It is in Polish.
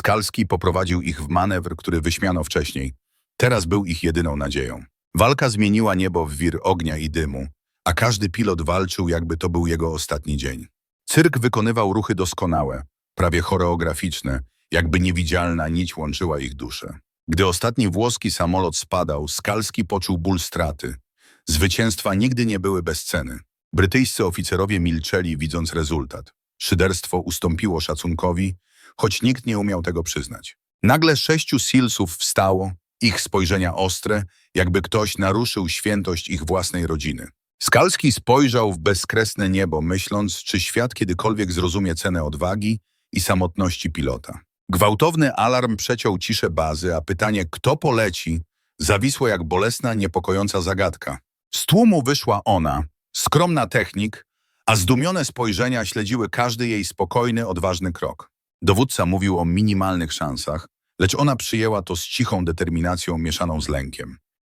Skalski poprowadził ich w manewr, który wyśmiano wcześniej. Teraz był ich jedyną nadzieją. Walka zmieniła niebo w wir ognia i dymu, a każdy pilot walczył, jakby to był jego ostatni dzień. Cyrk wykonywał ruchy doskonałe, prawie choreograficzne, jakby niewidzialna nić łączyła ich dusze. Gdy ostatni włoski samolot spadał, Skalski poczuł ból straty. Zwycięstwa nigdy nie były bez ceny. Brytyjscy oficerowie milczeli, widząc rezultat. Szyderstwo ustąpiło szacunkowi, choć nikt nie umiał tego przyznać. Nagle sześciu Sealsów wstało, ich spojrzenia ostre, jakby ktoś naruszył świętość ich własnej rodziny. Skalski spojrzał w bezkresne niebo, myśląc, czy świat kiedykolwiek zrozumie cenę odwagi i samotności pilota. Gwałtowny alarm przeciął ciszę bazy, a pytanie, kto poleci, zawisło jak bolesna, niepokojąca zagadka. Z tłumu wyszła ona, skromna technik, a zdumione spojrzenia śledziły każdy jej spokojny, odważny krok. Dowódca mówił o minimalnych szansach, lecz ona przyjęła to z cichą determinacją mieszaną z lękiem.